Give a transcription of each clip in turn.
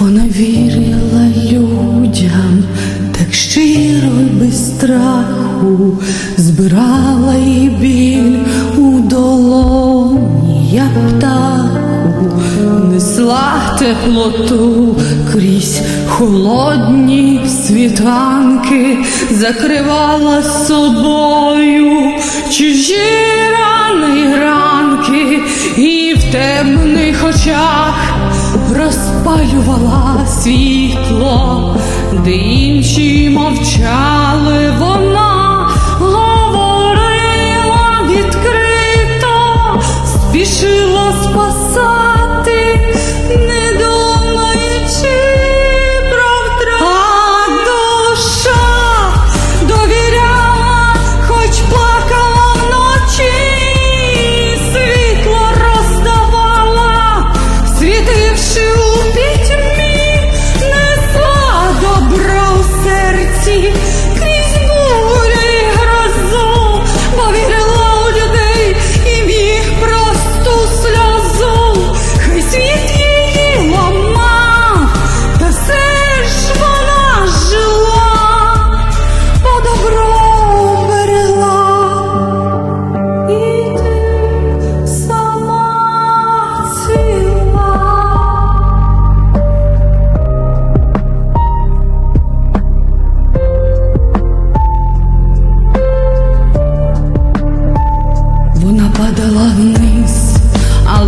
Вона вірила людям так щиро й без страху, збирала і біль у долоні, як птаху, несла теплоту крізь холодні світанки, закривала собою чужі темних очах розпалювала світло, де інші мовчали, вона говорила відкрито, спішила спасати,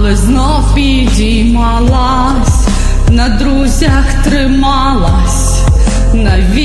але знов підіймалась, на друзях трималась, на ві-